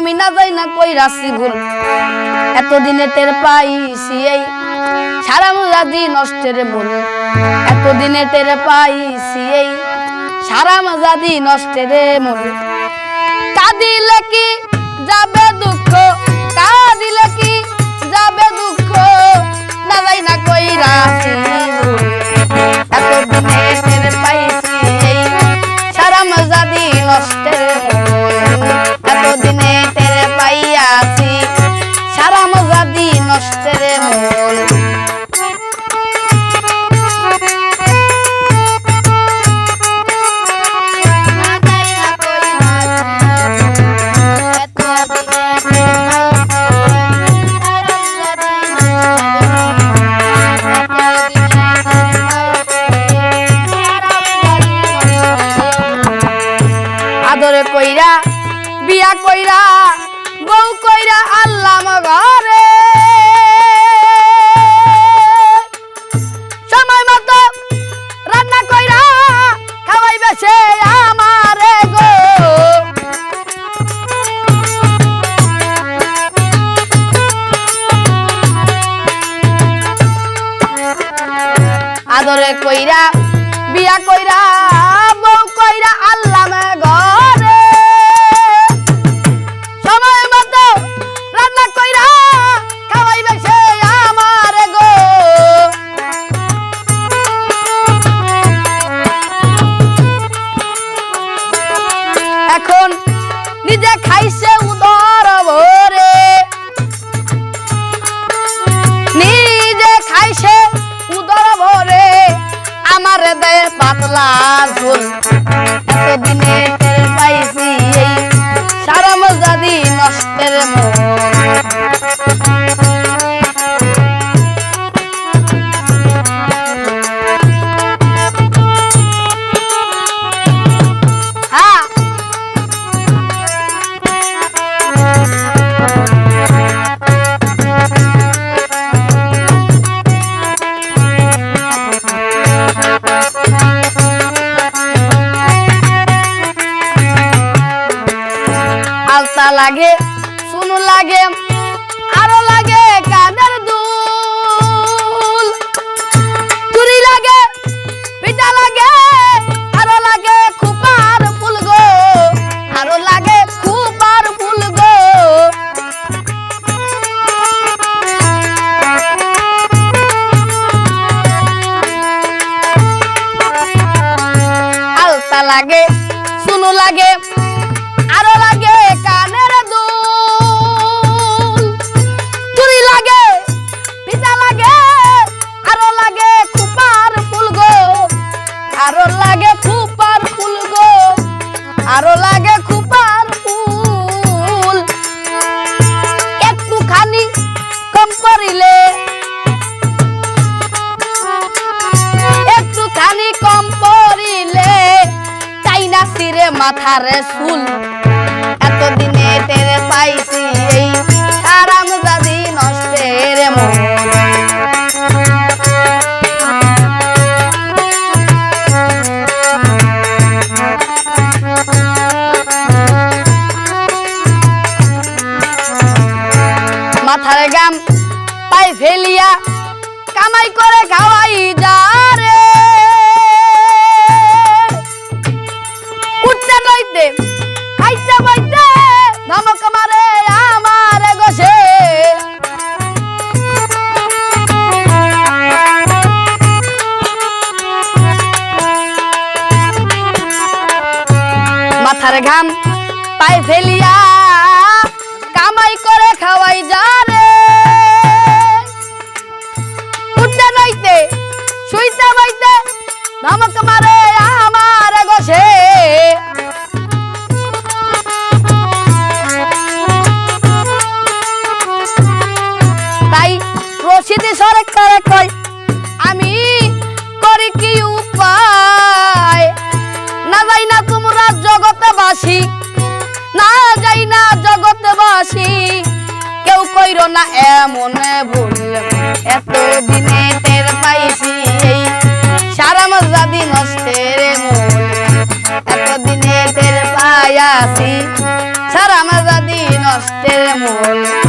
আমি না যাই না কই রাশি ভুল এতদিনে টের পাইছি এই সারা মাজাদি নষ্টের মূল এতদিনে টের পাইছি এই সারা মজাদি নষ্টের মূল কাঁদিলে কি আদরে কইরা, বিয়া কইরা, বউ কইরা আল্লাহ ঘরে সময় মতো রান্না কইরা খাওয়াইবে সে আমারে গো। আদরে কইরা, বিয়া কইরা, বউ কইরা আল্লাহ আমার পাতলা ঝোল এতদিনে লাগে, শুনু লাগে, আরও লাগে কানের দুল। চুরি লাগে, পিঠা লাগে, আরও লাগে খুপার ফুল গো। আরও লাগে খুপার ফুল গো। আলতা লাগে মাথারে শুন এতদিনে টেরে পাইছি ফেলিয়া কামাই করে খাওয়াই যা রে। উঠতে নইতে, শুইতে বইতে, ধমক মারে আমার গোসে তাই রশিদি সরকার কয়, আমি করি কি উপায়? না যাই না তোমরা জগৎবাসী না যাই না জগৎবাসী, কেউ কইর না এমন ভুল। এত দিনে টের পাইছি এই সারা মজাদি নষ্টের মূল। এত দিনে টের পাইয়াছি সারা মজাদি নষ্ট নষ্টের মূল।